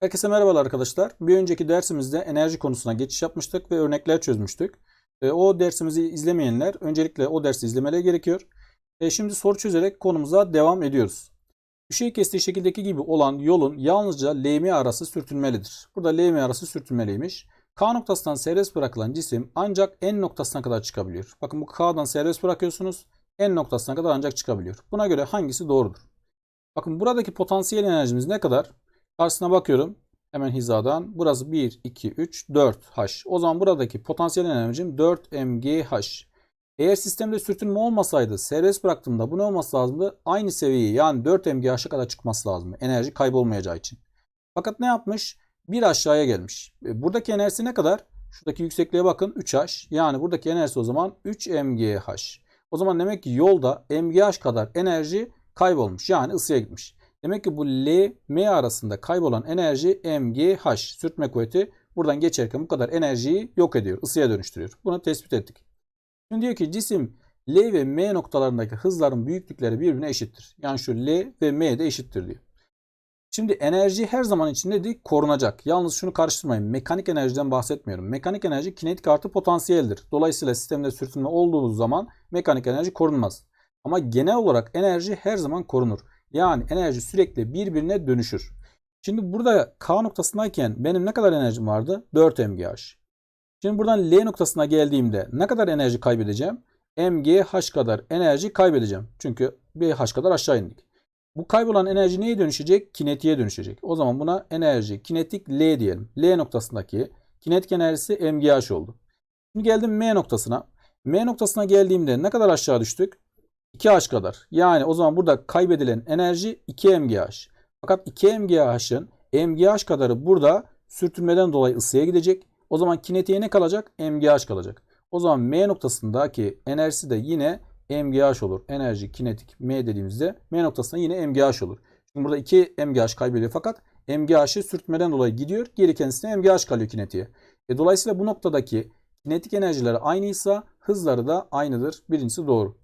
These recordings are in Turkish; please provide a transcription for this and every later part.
Herkese merhabalar arkadaşlar. Bir önceki dersimizde enerji konusuna geçiş yapmıştık ve örnekler çözmüştük. E, o dersimizi izlemeyenler öncelikle o dersi izlemeleri gerekiyor. E, şimdi soru çözerek konumuza devam ediyoruz. Düşey kestiği şekildeki gibi olan yolun yalnızca LM arası sürtünmelidir. Burada LM arası sürtünmeliymiş. K noktasından serbest bırakılan cisim ancak N noktasına kadar çıkabiliyor. Bakın bu K'dan serbest bırakıyorsunuz. N noktasına kadar ancak çıkabiliyor. Buna göre hangisi doğrudur? Bakın buradaki potansiyel enerjimiz ne kadar? Karşısına bakıyorum. Hemen hizadan. Burası 1, 2, 3, 4 H. O zaman buradaki potansiyel enerjim 4 mgh. Eğer sistemde sürtünme olmasaydı serbest bıraktığımda bu ne olması lazımdı? Aynı seviyeyi yani 4 mgh'a kadar çıkması lazım. Enerji kaybolmayacağı için. Fakat ne yapmış? Bir aşağıya gelmiş. E, Buradaki enerjisi ne kadar? Şuradaki yüksekliğe bakın 3H. Yani buradaki enerjisi o zaman 3 mgh. O zaman demek ki yolda mgh kadar enerji kaybolmuş. Yani ısıya gitmiş. Demek ki bu L, M arasında kaybolan enerji mgh sürtme kuvveti buradan geçerken bu kadar enerjiyi yok ediyor, ısıya dönüştürüyor. Bunu tespit ettik. Şimdi diyor ki cisim L ve M noktalarındaki hızların büyüklükleri birbirine eşittir. Yani şu L ve M de eşittir diyor. Şimdi enerji her zaman için dedik? Korunacak. Yalnız şunu karıştırmayın. Mekanik enerjiden bahsetmiyorum. Mekanik enerji kinetik artı potansiyeldir. Dolayısıyla sistemde sürtünme olduğu zaman mekanik enerji korunmaz. Ama genel olarak enerji her zaman korunur. Yani enerji sürekli birbirine dönüşür. Şimdi burada K noktasındayken benim ne kadar enerjim vardı? 4 mgh. Şimdi buradan L noktasına geldiğimde ne kadar enerji kaybedeceğim? mgh kadar enerji kaybedeceğim. Çünkü h kadar aşağı indik. Bu kaybolan enerji neye dönüşecek? Kinetiğe dönüşecek. O zaman buna enerji kinetik L diyelim. L noktasındaki kinetik enerjisi mgh oldu. Şimdi geldim M noktasına. M noktasına geldiğimde ne kadar aşağı düştük? 2H kadar. Yani o zaman burada kaybedilen enerji 2 mgh. Fakat 2 mgh'ın mgh kadarı burada sürtünmeden dolayı ısıya gidecek. O zaman kinetiğe ne kalacak? mgh kalacak. O zaman M noktasındaki enerjisi de yine mgh olur. Enerji kinetik M dediğimizde M noktasında yine mgh olur. Şimdi burada 2 mgh kaybediyor fakat mgh'ı sürtmeden dolayı gidiyor. Geri kendisine mgh kalıyor kinetiğe. E, dolayısıyla bu noktadaki kinetik enerjileri aynıysa hızları da aynıdır. Birincisi doğru.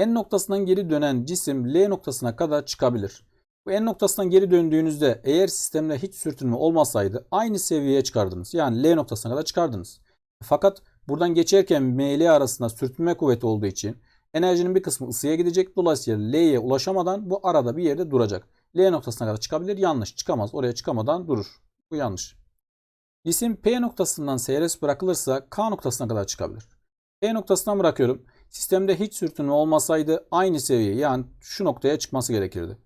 N noktasından geri dönen cisim L noktasına kadar çıkabilir. Bu N noktasından geri döndüğünüzde eğer sistemde hiç sürtünme olmasaydı aynı seviyeye çıkardınız. Yani L noktasına kadar çıkardınız. Fakat buradan geçerken M ile arasında sürtünme kuvveti olduğu için enerjinin bir kısmı ısıya gidecek. Dolayısıyla L'ye ulaşamadan bu arada bir yerde duracak. L noktasına kadar çıkabilir. Yanlış. Çıkamaz. Oraya çıkamadan durur. Bu yanlış. Cisim P noktasından seyrest bırakılırsa K noktasına kadar çıkabilir. P noktasından bırakıyorum. Sistemde hiç sürtünme olmasaydı aynı seviye yani şu noktaya çıkması gerekirdi.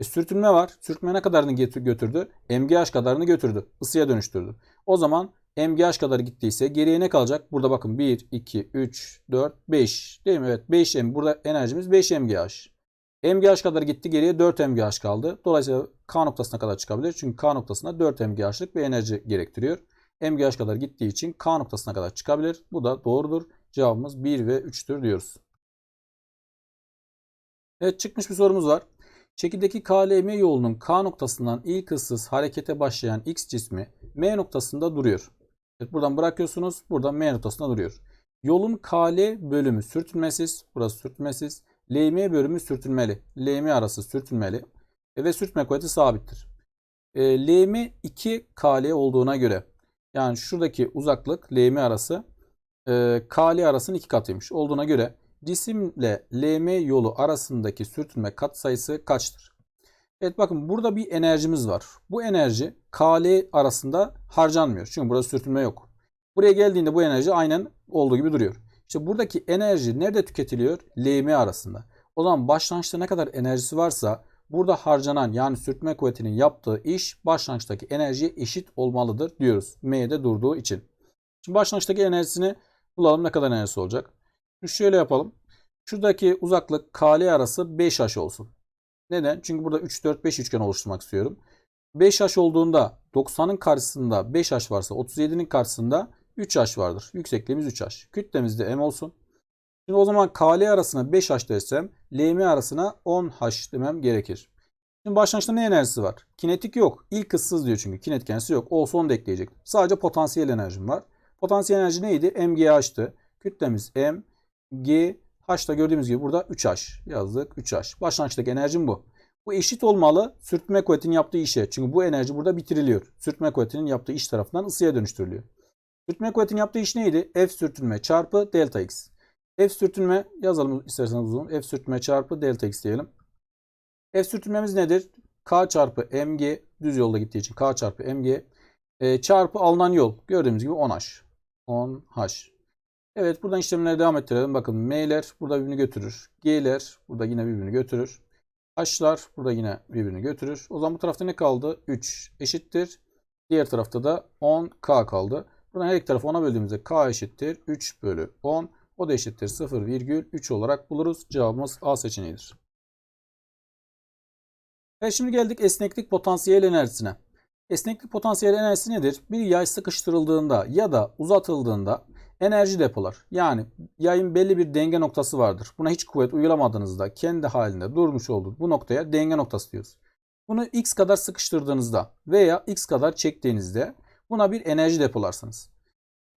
E, sürtünme var. Sürtünme ne kadarını götürdü? MGH kadarını götürdü. Isıya dönüştürdü. O zaman MGH kadar gittiyse geriye ne kalacak? Burada bakın 1, 2, 3, 4, 5. Değil mi? Evet 5 M. Burada enerjimiz 5 MGH. MGH kadar gitti geriye 4 MGH kaldı. Dolayısıyla K noktasına kadar çıkabilir. Çünkü K noktasında 4 MGH'lık bir enerji gerektiriyor. MGH kadar gittiği için K noktasına kadar çıkabilir. Bu da doğrudur. Cevabımız 1 ve 3'tür diyoruz. Evet çıkmış bir sorumuz var. Şekildeki KLM yolunun K noktasından ilk hızsız harekete başlayan X cismi M noktasında duruyor. Evet, buradan bırakıyorsunuz. Buradan M noktasında duruyor. Yolun KL bölümü sürtünmesiz. Burası sürtünmesiz. LM bölümü sürtünmeli. LM arası sürtünmeli. E, ve sürtme kuvveti sabittir. E, LM 2 KL olduğuna göre yani şuradaki uzaklık LM arası e, KL arasının iki katıymış. Olduğuna göre cisimle LM yolu arasındaki sürtünme katsayısı kaçtır? Evet bakın burada bir enerjimiz var. Bu enerji KL arasında harcanmıyor. Çünkü burada sürtünme yok. Buraya geldiğinde bu enerji aynen olduğu gibi duruyor. İşte buradaki enerji nerede tüketiliyor? LM arasında. O zaman başlangıçta ne kadar enerjisi varsa burada harcanan yani sürtünme kuvvetinin yaptığı iş başlangıçtaki enerjiye eşit olmalıdır diyoruz. M'de durduğu için. Şimdi başlangıçtaki enerjisini bulalım ne kadar enerjisi olacak. Şimdi şöyle yapalım. Şuradaki uzaklık KL arası 5H olsun. Neden? Çünkü burada 3, 4, 5 üçgen oluşturmak istiyorum. 5H olduğunda 90'ın karşısında 5H varsa 37'nin karşısında 3H vardır. Yüksekliğimiz 3H. Kütlemiz de M olsun. Şimdi o zaman KL arasına 5H desem LM arasına 10H demem gerekir. Şimdi başlangıçta ne enerjisi var? Kinetik yok. İlk ıssız diyor çünkü. Kinetik enerjisi yok. Olsa onu da ekleyecek. Sadece potansiyel enerjim var. Potansiyel enerji neydi? MGH'tı. Kütlemiz M, G, H'da gördüğümüz gibi burada 3H yazdık. 3H. Başlangıçtaki enerjim bu. Bu eşit olmalı sürtünme kuvvetinin yaptığı işe. Çünkü bu enerji burada bitiriliyor. Sürtünme kuvvetinin yaptığı iş tarafından ısıya dönüştürülüyor. Sürtünme kuvvetinin yaptığı iş neydi? F sürtünme çarpı delta x. F sürtünme yazalım isterseniz uzun. F sürtünme çarpı delta x diyelim. F sürtünmemiz nedir? K çarpı mg düz yolda gittiği için K çarpı mg e, çarpı alınan yol. Gördüğümüz gibi 10h. 10h. Evet buradan işlemlere devam ettirelim. Bakın m'ler burada birbirini götürür. G'ler burada yine birbirini götürür. H'lar burada yine birbirini götürür. O zaman bu tarafta ne kaldı? 3 eşittir. Diğer tarafta da 10k kaldı. Buradan her iki tarafı 10'a böldüğümüzde k eşittir. 3 bölü 10. O da eşittir 0,3 olarak buluruz. Cevabımız A seçeneğidir. Evet şimdi geldik esneklik potansiyel enerjisine. Esneklik potansiyel enerjisi nedir? Bir yay sıkıştırıldığında ya da uzatıldığında enerji depolar. Yani yayın belli bir denge noktası vardır. Buna hiç kuvvet uygulamadığınızda kendi halinde durmuş olduğu bu noktaya denge noktası diyoruz. Bunu x kadar sıkıştırdığınızda veya x kadar çektiğinizde buna bir enerji depolarsınız.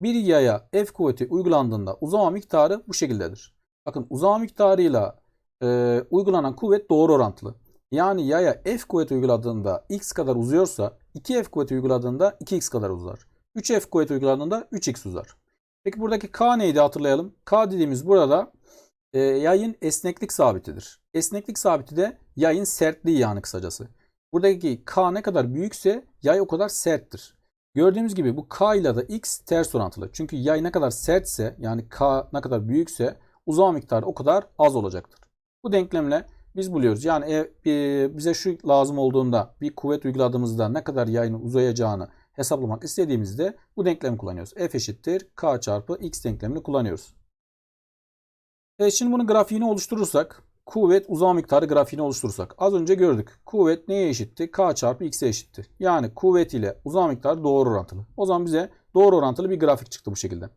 Bir yaya F kuvveti uygulandığında uzama miktarı bu şekildedir. Bakın uzama miktarıyla e, uygulanan kuvvet doğru orantılı. Yani yaya F kuvveti uyguladığında x kadar uzuyorsa 2F kuvveti uyguladığında 2x kadar uzar. 3F kuvveti uyguladığında 3x uzar. Peki buradaki K neydi hatırlayalım. K dediğimiz burada e, yayın esneklik sabitidir. Esneklik sabiti de yayın sertliği yani kısacası. Buradaki K ne kadar büyükse yay o kadar serttir. Gördüğümüz gibi bu K ile de X ters orantılı. Çünkü yay ne kadar sertse yani K ne kadar büyükse uzama miktarı o kadar az olacaktır. Bu denklemle biz buluyoruz. Yani e, bize şu lazım olduğunda bir kuvvet uyguladığımızda ne kadar yayın uzayacağını hesaplamak istediğimizde bu denklemi kullanıyoruz. F eşittir K çarpı X denklemini kullanıyoruz. Evet şimdi bunun grafiğini oluşturursak kuvvet uzama miktarı grafiğini oluşturursak az önce gördük. Kuvvet neye eşitti? K çarpı X'e eşitti. Yani kuvvet ile uzama miktarı doğru orantılı. O zaman bize doğru orantılı bir grafik çıktı bu şekilde.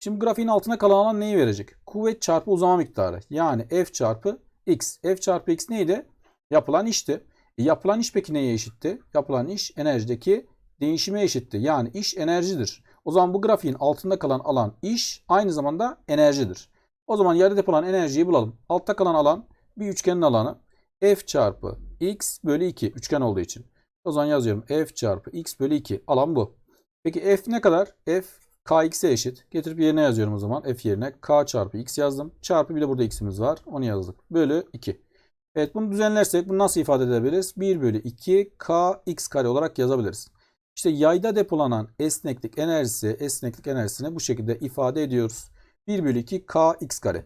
Şimdi grafiğin altına kalan alan neyi verecek? Kuvvet çarpı uzama miktarı. Yani F çarpı X. F çarpı X neydi? Yapılan işti. E yapılan iş peki neye eşitti? Yapılan iş enerjideki değişime eşitti. Yani iş enerjidir. O zaman bu grafiğin altında kalan alan iş aynı zamanda enerjidir. O zaman yarı depolan enerjiyi bulalım. Altta kalan alan bir üçgenin alanı. F çarpı X bölü 2 üçgen olduğu için. O zaman yazıyorum F çarpı X bölü 2 alan bu. Peki F ne kadar? F Kx'e eşit. Getirip yerine yazıyorum o zaman. F yerine K çarpı X yazdım. Çarpı bir de burada X'imiz var. Onu yazdık. Bölü 2. Evet bunu düzenlersek bunu nasıl ifade edebiliriz? 1 bölü 2 K X kare olarak yazabiliriz. İşte yayda depolanan esneklik enerjisi, esneklik enerjisini bu şekilde ifade ediyoruz. 1 bölü 2 K X kare.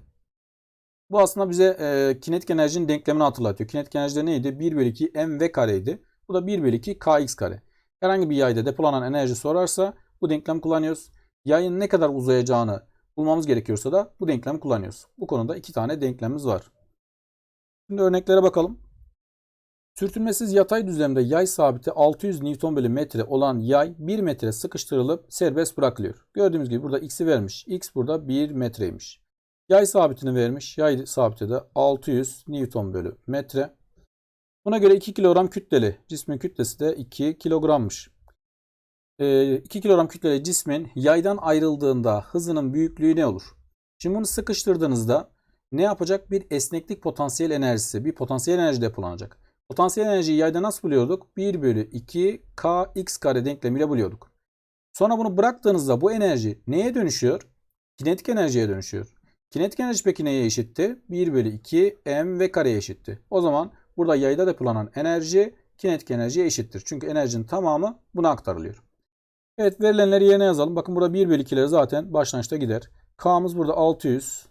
Bu aslında bize e, kinetik enerjinin denklemini hatırlatıyor. Kinetik enerjide neydi? 1 bölü 2 mv kareydi. Bu da 1 bölü 2 kx kare. Herhangi bir yayda depolanan enerji sorarsa bu denklem kullanıyoruz. Yayın ne kadar uzayacağını bulmamız gerekiyorsa da bu denklemi kullanıyoruz. Bu konuda iki tane denklemimiz var. Şimdi örneklere bakalım. Sürtünmesiz yatay düzlemde yay sabiti 600 Newton bölü metre olan yay 1 metre sıkıştırılıp serbest bırakılıyor. Gördüğümüz gibi burada x'i vermiş. x burada 1 metreymiş. Yay sabitini vermiş. Yay sabiti de 600 Newton bölü metre. Buna göre 2 kilogram kütleli. Cismin kütlesi de 2 kilogrammış. 2 kilogram kütleli cismin yaydan ayrıldığında hızının büyüklüğü ne olur? Şimdi bunu sıkıştırdığınızda ne yapacak? Bir esneklik potansiyel enerjisi, bir potansiyel enerji depolanacak. Potansiyel enerjiyi yayda nasıl buluyorduk? 1 bölü 2 kx kare denklemiyle buluyorduk. Sonra bunu bıraktığınızda bu enerji neye dönüşüyor? Kinetik enerjiye dönüşüyor. Kinetik enerji peki neye eşitti? 1 bölü 2 m v kareye eşitti. O zaman burada yayda depolanan enerji kinetik enerjiye eşittir. Çünkü enerjinin tamamı buna aktarılıyor. Evet verilenleri yerine yazalım. Bakın burada 1 bölü 2'leri zaten başlangıçta gider. K'mız burada 600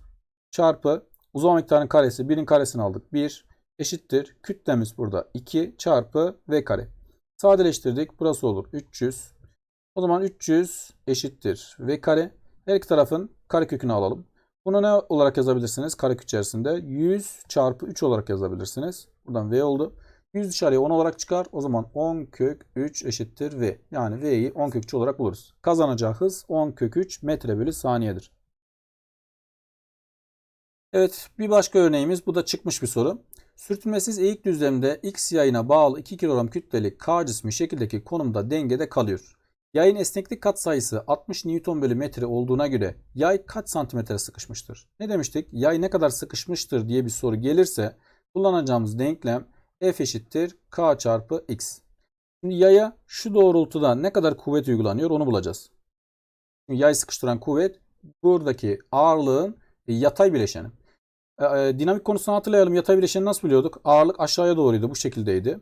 çarpı uzama miktarının karesi 1'in karesini aldık. 1 eşittir. Kütlemiz burada 2 çarpı v kare. Sadeleştirdik. Burası olur 300. O zaman 300 eşittir v kare. Her iki tarafın karekökünü alalım. Bunu ne olarak yazabilirsiniz? Karekök içerisinde 100 çarpı 3 olarak yazabilirsiniz. Buradan v oldu. 100 dışarıya 10 olarak çıkar. O zaman 10 kök 3 eşittir v. Yani v'yi 10 kök 3 olarak buluruz. Kazanacağı hız 10 kök 3 metre bölü saniyedir. Evet bir başka örneğimiz bu da çıkmış bir soru. Sürtünmesiz eğik düzlemde x yayına bağlı 2 kilogram kütleli k cismi şekildeki konumda dengede kalıyor. Yayın esneklik katsayısı 60 Newton bölü metre olduğuna göre yay kaç santimetre sıkışmıştır? Ne demiştik? Yay ne kadar sıkışmıştır diye bir soru gelirse kullanacağımız denklem F eşittir K çarpı X. Şimdi yaya şu doğrultuda ne kadar kuvvet uygulanıyor onu bulacağız. Şimdi yay sıkıştıran kuvvet buradaki ağırlığın yatay bileşeni. E, e, dinamik konusunu hatırlayalım. Yatay bileşeni nasıl biliyorduk? Ağırlık aşağıya doğruydu. Bu şekildeydi.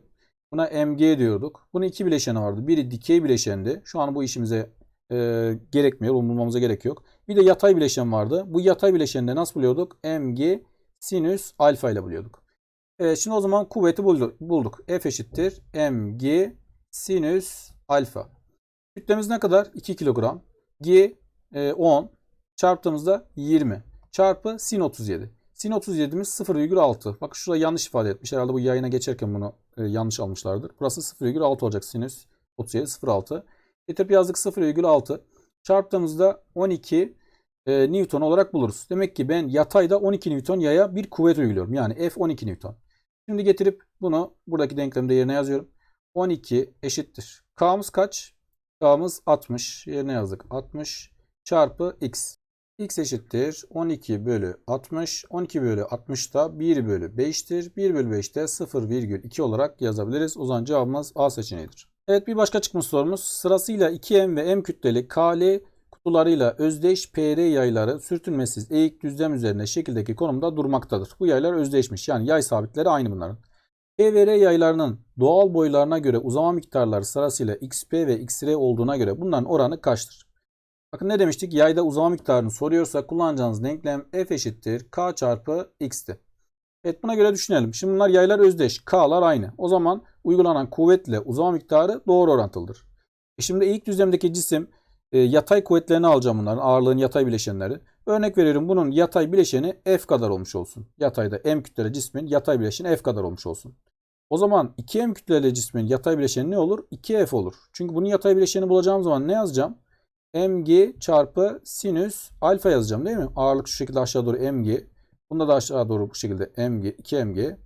Buna mg diyorduk. Bunun iki bileşeni vardı. Biri dikey bileşendi. Şu an bu işimize e, gerekmiyor. Onu bulmamıza gerek yok. Bir de yatay bileşen vardı. Bu yatay bileşeni de nasıl buluyorduk? mg sinüs alfa ile buluyorduk. Evet, şimdi o zaman kuvveti bulduk. F eşittir mg sinüs alfa. Kütlemiz ne kadar? 2 kilogram. G e, 10 çarptığımızda 20 çarpı sin 37. Sin 37'miz 0,6. Bak şurada yanlış ifade etmiş. Herhalde bu yayına geçerken bunu e, yanlış almışlardır. Burası 0,6 olacak sinüs 37 0,6. Getirip yazdık 0,6. Çarptığımızda 12 e, Newton olarak buluruz. Demek ki ben yatayda 12 Newton yaya bir kuvvet uyguluyorum. Yani F 12 Newton. Şimdi getirip bunu buradaki denklemde yerine yazıyorum. 12 eşittir. K'mız kaç? K'mız 60. Yerine yazdık. 60 çarpı x. x eşittir 12 bölü 60. 12 bölü 60 da 1 bölü 5'tir. 1 bölü 5 de 0,2 olarak yazabiliriz. O zaman cevabımız A seçeneğidir. Evet bir başka çıkmış sorumuz. Sırasıyla 2M ve M kütleli KL kutularıyla özdeş PR yayları sürtünmesiz eğik düzlem üzerine şekildeki konumda durmaktadır. Bu yaylar özdeşmiş. Yani yay sabitleri aynı bunların. P ve R yaylarının doğal boylarına göre uzama miktarları sırasıyla XP ve XR olduğuna göre bunların oranı kaçtır? Bakın ne demiştik? Yayda uzama miktarını soruyorsa kullanacağınız denklem F eşittir K çarpı X'ti. Evet buna göre düşünelim. Şimdi bunlar yaylar özdeş. K'lar aynı. O zaman uygulanan kuvvetle uzama miktarı doğru orantılıdır. E şimdi ilk düzlemdeki cisim e, yatay kuvvetlerini alacağım bunların. Ağırlığın yatay bileşenleri. Örnek veriyorum bunun yatay bileşeni F kadar olmuş olsun. Yatayda M kütleli cismin yatay bileşeni F kadar olmuş olsun. O zaman 2M kütleli cismin yatay bileşeni ne olur? 2F olur. Çünkü bunun yatay bileşeni bulacağım zaman ne yazacağım? mg çarpı sinüs alfa yazacağım değil mi? Ağırlık şu şekilde aşağı doğru mg. Bunda da aşağı doğru bu şekilde mg, 2mg.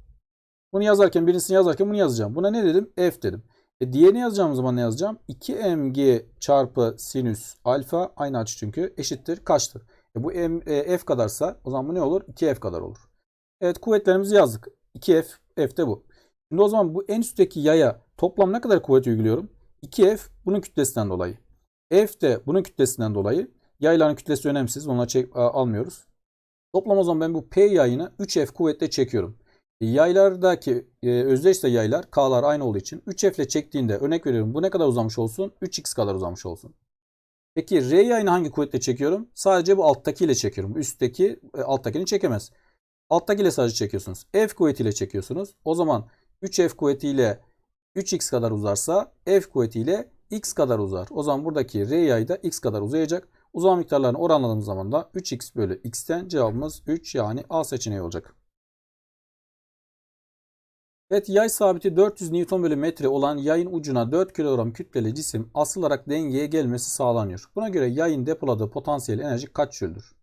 Bunu yazarken birincisini yazarken bunu yazacağım. Buna ne dedim? F dedim. E diğerini yazacağım zaman ne yazacağım? 2mg çarpı sinüs alfa aynı açı çünkü eşittir kaçtır? E bu m, e, f kadarsa o zaman bu ne olur? 2f kadar olur. Evet kuvvetlerimizi yazdık. 2f, f de bu. Şimdi o zaman bu en üstteki yaya toplam ne kadar kuvvet uyguluyorum? 2f bunun kütlesinden dolayı. F de bunun kütlesinden dolayı. Yayların kütlesi önemsiz. Onları çek, almıyoruz. Toplam o zaman ben bu P yayını 3F kuvvetle çekiyorum. Yaylardaki e, özdeşse yaylar K'lar aynı olduğu için 3F ile çektiğinde örnek veriyorum bu ne kadar uzamış olsun? 3X kadar uzamış olsun. Peki R yayını hangi kuvvetle çekiyorum? Sadece bu alttaki ile çekiyorum. Üstteki e, alttakini çekemez. Alttaki ile sadece çekiyorsunuz. F kuvvetiyle çekiyorsunuz. O zaman 3F kuvvetiyle 3X kadar uzarsa F kuvvetiyle X kadar uzar. O zaman buradaki R yayı da X kadar uzayacak. Uzama miktarlarını oranladığımız zaman da 3X bölü X'ten cevabımız 3 yani A seçeneği olacak. Evet yay sabiti 400 Newton bölü metre olan yayın ucuna 4 kilogram kütleli cisim asılarak dengeye gelmesi sağlanıyor. Buna göre yayın depoladığı potansiyel enerji kaç jüldür?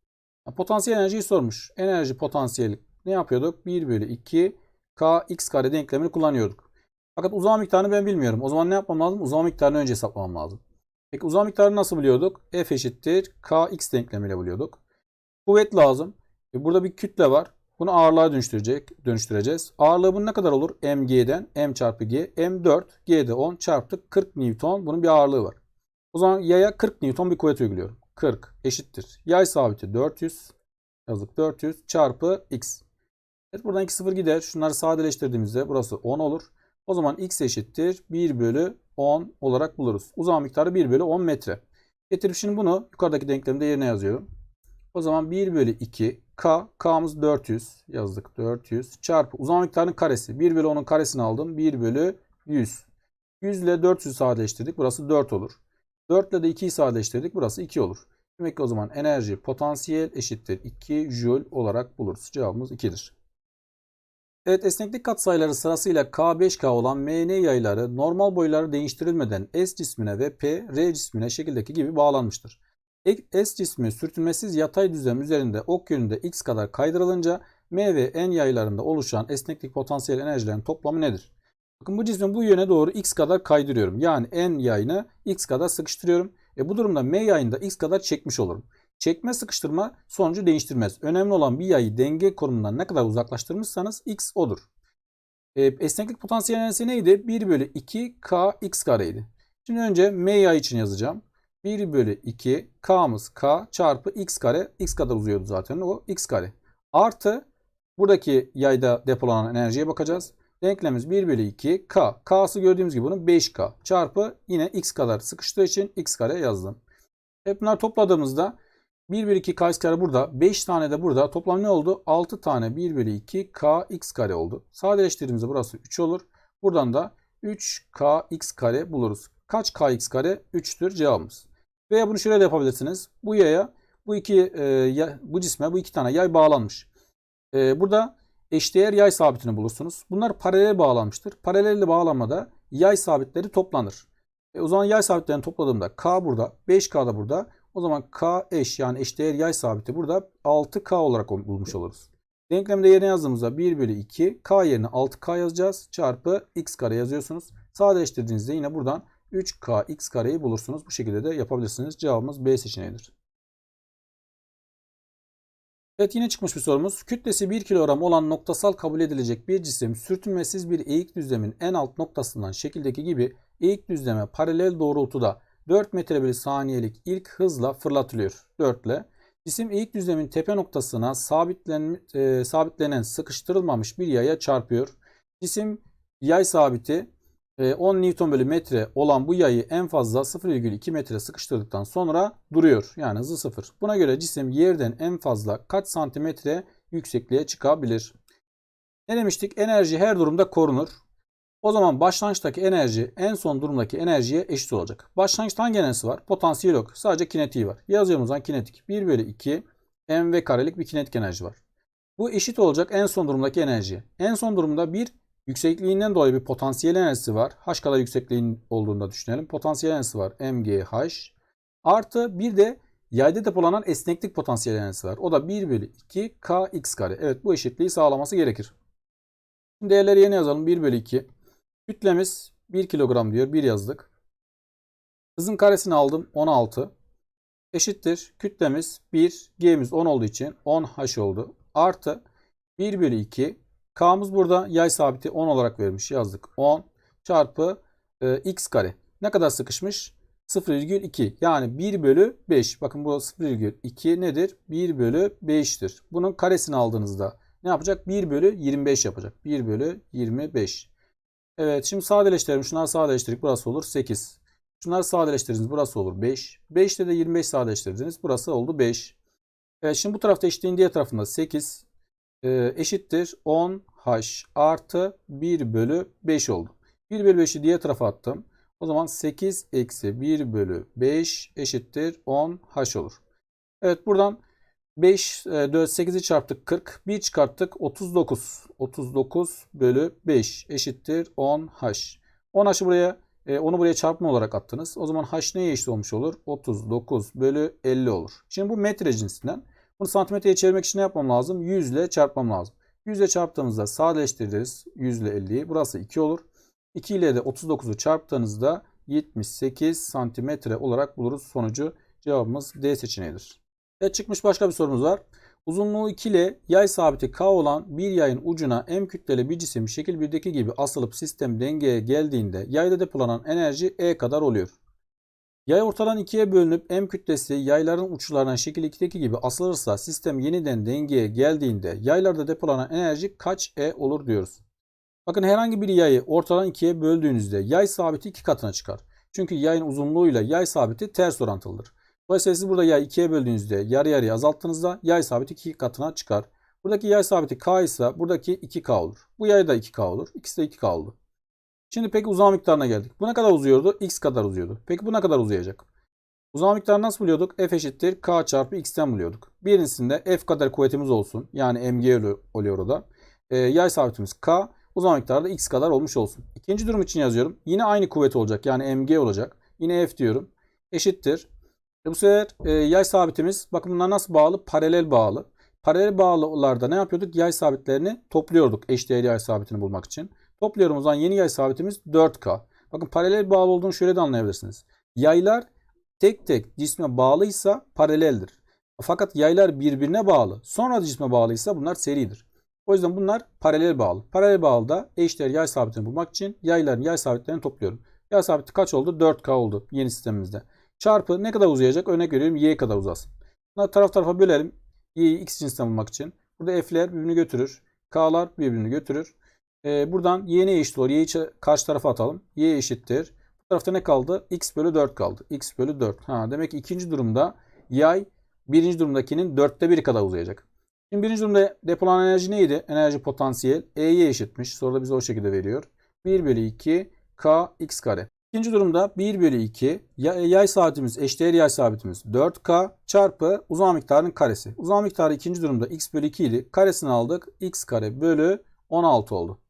Potansiyel enerjiyi sormuş. Enerji potansiyeli ne yapıyorduk? 1 bölü 2 K x kare denklemini kullanıyorduk. Fakat uzama miktarını ben bilmiyorum. O zaman ne yapmam lazım? Uzama miktarını önce hesaplamam lazım. Peki uzama miktarını nasıl biliyorduk? F eşittir kx denklemiyle buluyorduk. Kuvvet lazım. E burada bir kütle var. Bunu ağırlığa dönüştürecek, dönüştüreceğiz. Ağırlığı bunun ne kadar olur? mg'den m çarpı g. m4, g'de 10 çarptık 40 newton. Bunun bir ağırlığı var. O zaman yaya 40 newton bir kuvvet uyguluyorum. 40 eşittir. Yay sabiti 400 yazdık 400 çarpı x. Evet buradan 2 sıfır gider. Şunları sadeleştirdiğimizde burası 10 olur. O zaman x eşittir 1 bölü 10 olarak buluruz. Uzama miktarı 1 bölü 10 metre. Getirip şimdi bunu yukarıdaki denklemde yerine yazıyorum. O zaman 1 bölü 2 k, k'mız 400 yazdık 400 çarpı uzama miktarının karesi. 1 bölü 10'un karesini aldım 1 bölü 100. 100 ile 400 sadeleştirdik burası 4 olur. 4 ile de 2'yi sadeleştirdik burası 2 olur. Demek ki o zaman enerji potansiyel eşittir 2 joule olarak buluruz. Cevabımız 2'dir. Evet esneklik katsayıları sırasıyla K5K olan MN yayları normal boyları değiştirilmeden S cismine ve P, R cismine şekildeki gibi bağlanmıştır. S cismi sürtünmesiz yatay düzlem üzerinde ok yönünde X kadar kaydırılınca M ve N yaylarında oluşan esneklik potansiyel enerjilerin toplamı nedir? Bakın bu cismi bu yöne doğru X kadar kaydırıyorum. Yani N yayını X kadar sıkıştırıyorum. E bu durumda M yayında X kadar çekmiş olurum. Çekme sıkıştırma sonucu değiştirmez. Önemli olan bir yayı denge konumundan ne kadar uzaklaştırmışsanız x odur. E, esneklik potansiyel enerjisi neydi? 1 bölü 2 k x kareydi. Şimdi önce m yay için yazacağım. 1 bölü 2 k'mız k çarpı x kare. x kadar uzuyordu zaten o x kare. Artı buradaki yayda depolanan enerjiye bakacağız. Denklemimiz 1 bölü 2 k. K'sı gördüğümüz gibi bunun 5k çarpı yine x kadar sıkıştığı için x kare yazdım. Hep bunları topladığımızda 1 bölü 2 k x kare burada. 5 tane de burada. Toplam ne oldu? 6 tane 1 bölü 2 k x kare oldu. Sadeleştirdiğimizde burası 3 olur. Buradan da 3 k x kare buluruz. Kaç k x kare? 3'tür cevabımız. Veya bunu şöyle de yapabilirsiniz. Bu yaya bu iki e, ya, bu cisme bu iki tane yay bağlanmış. E, burada eşdeğer yay sabitini bulursunuz. Bunlar paralel bağlanmıştır. Paralel bağlanmada yay sabitleri toplanır. E, o zaman yay sabitlerini topladığımda k burada, 5k da burada. O zaman k eş yani eşdeğer yay sabiti burada 6k olarak bulmuş oluruz. Denklemde yerine yazdığımızda 1 bölü 2 k yerine 6k yazacağız. Çarpı x kare yazıyorsunuz. Sadeleştirdiğinizde yine buradan 3k x kareyi bulursunuz. Bu şekilde de yapabilirsiniz. Cevabımız B seçeneğidir. Evet yine çıkmış bir sorumuz. Kütlesi 1 kilogram olan noktasal kabul edilecek bir cisim sürtünmesiz bir eğik düzlemin en alt noktasından şekildeki gibi eğik düzleme paralel doğrultuda 4 metre bölü saniyelik ilk hızla fırlatılıyor. 4 ile. Cisim eğik düzlemin tepe noktasına sabitlen, e, sabitlenen sıkıştırılmamış bir yaya çarpıyor. Cisim yay sabiti 10 e, Newton bölü metre olan bu yayı en fazla 0,2 metre sıkıştırdıktan sonra duruyor. Yani hızı 0. Buna göre cisim yerden en fazla kaç santimetre yüksekliğe çıkabilir? Ne demiştik? Enerji her durumda korunur. O zaman başlangıçtaki enerji en son durumdaki enerjiye eşit olacak. Başlangıçta hangi enerjisi var? Potansiyel yok. Sadece kinetiği var. Yazıyoruz zaman kinetik. 1 bölü 2 mv karelik bir kinetik enerji var. Bu eşit olacak en son durumdaki enerji. En son durumda bir yüksekliğinden dolayı bir potansiyel enerjisi var. H kadar yüksekliğin olduğunda düşünelim. Potansiyel enerjisi var mgh. Artı bir de yayda depolanan esneklik potansiyel enerjisi var. O da 1 bölü 2 kx kare. Evet bu eşitliği sağlaması gerekir. Şimdi değerleri yeni yazalım. 1 bölü 2 Kütlemiz 1 kilogram diyor. 1 yazdık. Hızın karesini aldım. 16. Eşittir. Kütlemiz 1. G'miz 10 olduğu için 10 H oldu. Artı 1 bölü 2. K'mız burada yay sabiti 10 olarak vermiş. Yazdık. 10 çarpı e, x kare. Ne kadar sıkışmış? 0,2 yani 1 bölü 5. Bakın bu 0,2 nedir? 1 bölü 5'tir. Bunun karesini aldığınızda ne yapacak? 1 bölü 25 yapacak. 1 bölü 25. Evet şimdi sadeleştirelim. Şunları sadeleştirdik. Burası olur 8. Şunları sadeleştirdiniz. Burası olur 5. 5'te de 25 sadeleştirdiniz. Burası oldu 5. Evet şimdi bu tarafta eşitliğin diğer tarafında 8 e, eşittir 10h artı 1 bölü 5 oldu. 1 bölü 5'i diğer tarafa attım. O zaman 8 eksi 1 bölü 5 eşittir 10h olur. Evet buradan 5, 4, 8'i çarptık 40. 1 çıkarttık 39. 39 bölü 5 eşittir 10h. 10h'ı buraya e, onu buraya çarpma olarak attınız. O zaman h neye eşit olmuş olur? 39 bölü 50 olur. Şimdi bu metre cinsinden. Bunu santimetreye çevirmek için ne yapmam lazım? 100 ile çarpmam lazım. 100 ile çarptığımızda sadeleştiririz. 100 ile 50'yi. Burası 2 olur. 2 ile de 39'u çarptığınızda 78 santimetre olarak buluruz. Sonucu cevabımız D seçeneğidir. Evet çıkmış başka bir sorumuz var. Uzunluğu 2 ile yay sabiti K olan bir yayın ucuna M kütleli bir cisim şekil 1'deki gibi asılıp sistem dengeye geldiğinde yayda depolanan enerji E kadar oluyor. Yay ortadan ikiye bölünüp M kütlesi yayların uçlarına şekil 2'deki gibi asılırsa sistem yeniden dengeye geldiğinde yaylarda depolanan enerji kaç E olur diyoruz. Bakın herhangi bir yayı ortadan ikiye böldüğünüzde yay sabiti iki katına çıkar. Çünkü yayın uzunluğuyla yay sabiti ters orantılıdır. Dolayısıyla siz burada yay ikiye böldüğünüzde yarı yarıya azalttığınızda yay sabiti iki katına çıkar. Buradaki yay sabiti k ise buradaki 2k olur. Bu yay da 2k olur. İkisi de 2k oldu. Şimdi peki uzama miktarına geldik. Bu ne kadar uzuyordu? X kadar uzuyordu. Peki bu ne kadar uzayacak? Uzama miktarını nasıl buluyorduk? F eşittir K çarpı X'ten buluyorduk. Birincisinde F kadar kuvvetimiz olsun. Yani mg oluyor o da. E, yay sabitimiz K. Uzama miktarı da X kadar olmuş olsun. İkinci durum için yazıyorum. Yine aynı kuvvet olacak. Yani mg olacak. Yine F diyorum. Eşittir. E bu sefer e, yay sabitimiz bakın bunlar nasıl bağlı? Paralel bağlı. Paralel bağlılarda ne yapıyorduk? Yay sabitlerini topluyorduk eşdeğer yay sabitini bulmak için. Topluyorum o zaman yeni yay sabitimiz 4K. Bakın paralel bağlı olduğunu şöyle de anlayabilirsiniz. Yaylar tek tek cisme bağlıysa paraleldir. Fakat yaylar birbirine bağlı sonra cisme bağlıysa bunlar seridir. O yüzden bunlar paralel bağlı. Paralel bağlıda eşdeğer yay sabitini bulmak için yayların yay sabitlerini topluyorum. Yay sabiti kaç oldu? 4K oldu yeni sistemimizde. Çarpı ne kadar uzayacak? Örnek veriyorum y kadar uzasın. Bunları taraf tarafa bölelim. y'yi x cinsinden bulmak için. Burada f'ler birbirini götürür. K'lar birbirini götürür. Ee, buradan y ne eşit olur? y'yi karşı tarafa atalım. y eşittir. Bu tarafta ne kaldı? x bölü 4 kaldı. x bölü 4. Ha, demek ki ikinci durumda yay birinci durumdakinin dörtte biri kadar uzayacak. Şimdi birinci durumda depolanan enerji neydi? Enerji potansiyel E'ye eşitmiş. Soruda bize o şekilde veriyor. 1 bölü 2 K x kare. İkinci durumda 1 bölü 2 yay sabitimiz eşdeğer yay sabitimiz 4K çarpı uzama miktarının karesi. Uzama miktarı ikinci durumda x bölü 2 idi. Karesini aldık. x kare bölü 16 oldu.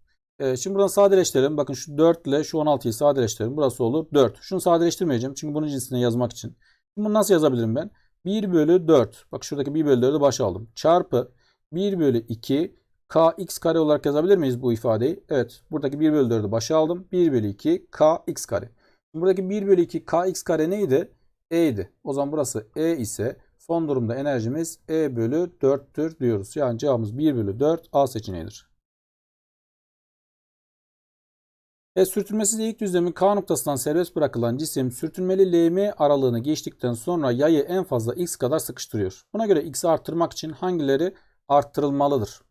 Evet, şimdi buradan sadeleştirelim. Bakın şu 4 ile şu 16'yı sadeleştirelim. Burası olur 4. Şunu sadeleştirmeyeceğim. Çünkü bunun cinsine yazmak için. Şimdi bunu nasıl yazabilirim ben? 1 bölü 4. Bak şuradaki 1 bölü 4'ü başa aldım. Çarpı 1 bölü 2 kx kare olarak yazabilir miyiz bu ifadeyi? Evet. Buradaki 1 bölü 4'ü başa aldım. 1 bölü 2 kx kare. Buradaki 1 bölü 2 kx kare neydi? E idi. O zaman burası E ise son durumda enerjimiz E bölü 4'tür diyoruz. Yani cevabımız 1 bölü 4 A seçeneğidir. E sürtünmesiz eğik düzlemin K noktasından serbest bırakılan cisim sürtünmeli LM aralığını geçtikten sonra yayı en fazla x kadar sıkıştırıyor. Buna göre x'i arttırmak için hangileri arttırılmalıdır?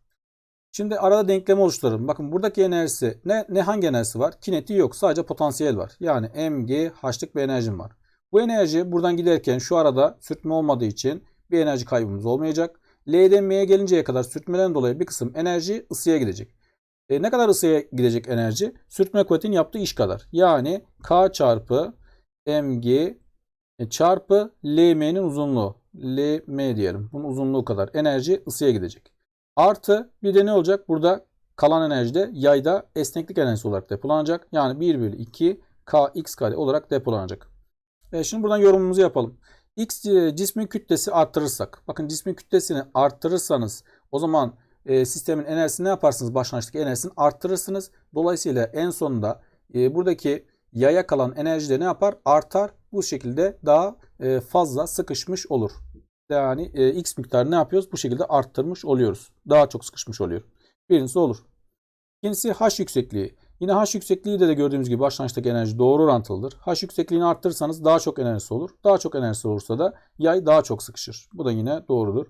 Şimdi arada denklem oluşturalım. Bakın buradaki enerjisi ne, ne hangi enerjisi var? Kinetiği yok. Sadece potansiyel var. Yani mg h'lık bir enerjim var. Bu enerji buradan giderken şu arada sürtme olmadığı için bir enerji kaybımız olmayacak. L'den M'ye gelinceye kadar sürtmeden dolayı bir kısım enerji ısıya gidecek. E, ne kadar ısıya gidecek enerji? Sürtme kuvvetinin yaptığı iş kadar. Yani K çarpı mg e, çarpı Lm'nin uzunluğu. Lm diyelim. Bunun uzunluğu kadar enerji ısıya gidecek. Artı bir de ne olacak? Burada kalan enerji de yayda esneklik enerjisi olarak depolanacak. Yani 1 bölü 2 kx kare olarak depolanacak. E şimdi buradan yorumumuzu yapalım. X e, cismin kütlesi arttırırsak. Bakın cismin kütlesini arttırırsanız o zaman e, sistemin enerjisini ne yaparsınız? Başlangıçtaki enerjisini arttırırsınız. Dolayısıyla en sonunda e, buradaki yaya kalan enerji de ne yapar? Artar. Bu şekilde daha e, fazla sıkışmış olur yani e, x miktarı ne yapıyoruz? Bu şekilde arttırmış oluyoruz. Daha çok sıkışmış oluyor. Birincisi olur. İkincisi h yüksekliği. Yine h yüksekliği de, de gördüğümüz gibi başlangıçtaki enerji doğru orantılıdır. H yüksekliğini arttırırsanız daha çok enerjisi olur. Daha çok enerjisi olursa da yay daha çok sıkışır. Bu da yine doğrudur.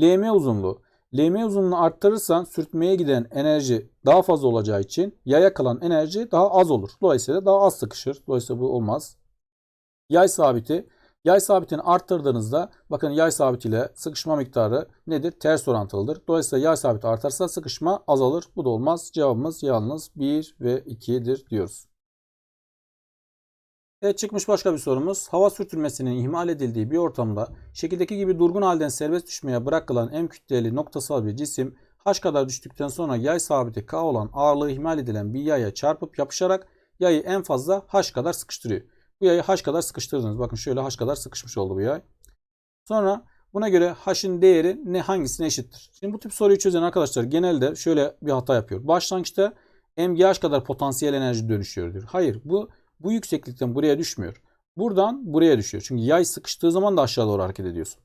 LM uzunluğu. LM uzunluğunu arttırırsan sürtmeye giden enerji daha fazla olacağı için yaya kalan enerji daha az olur. Dolayısıyla daha az sıkışır. Dolayısıyla bu olmaz. Yay sabiti. Yay sabitini arttırdığınızda bakın yay sabitiyle sıkışma miktarı nedir? Ters orantılıdır. Dolayısıyla yay sabiti artarsa sıkışma azalır. Bu da olmaz. Cevabımız yalnız 1 ve 2'dir diyoruz. Evet çıkmış başka bir sorumuz. Hava sürtünmesinin ihmal edildiği bir ortamda şekildeki gibi durgun halden serbest düşmeye bırakılan M kütleli noktasal bir cisim H kadar düştükten sonra yay sabiti K olan ağırlığı ihmal edilen bir yaya çarpıp yapışarak yayı en fazla H kadar sıkıştırıyor. Bu yayı h kadar sıkıştırdınız. Bakın şöyle h kadar sıkışmış oldu bu yay. Sonra buna göre h'ın değeri ne hangisine eşittir? Şimdi bu tip soruyu çözen arkadaşlar genelde şöyle bir hata yapıyor. Başlangıçta mgh kadar potansiyel enerji dönüşüyor diyor. Hayır bu bu yükseklikten buraya düşmüyor. Buradan buraya düşüyor. Çünkü yay sıkıştığı zaman da aşağı doğru hareket ediyorsun.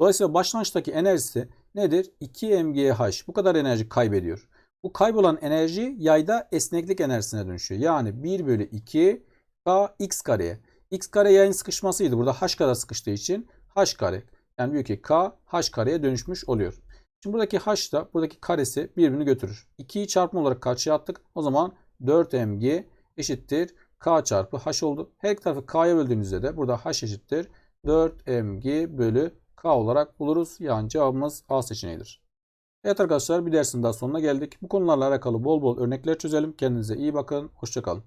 Dolayısıyla başlangıçtaki enerjisi nedir? 2 mgh. Bu kadar enerji kaybediyor. Bu kaybolan enerji yayda esneklik enerjisine dönüşüyor. Yani 1 bölü 2 k x kareye. x kare yayın sıkışmasıydı. Burada h kadar sıkıştığı için h kare. Yani büyük ki k h kareye dönüşmüş oluyor. Şimdi buradaki h da buradaki karesi birbirini götürür. 2'yi çarpma olarak karşıya attık. O zaman 4mg eşittir k çarpı h oldu. Her iki tarafı k'ya böldüğümüzde de burada h eşittir 4mg bölü k olarak buluruz. Yani cevabımız A seçeneğidir. Evet arkadaşlar bir dersin daha sonuna geldik. Bu konularla alakalı bol bol örnekler çözelim. Kendinize iyi bakın. Hoşçakalın.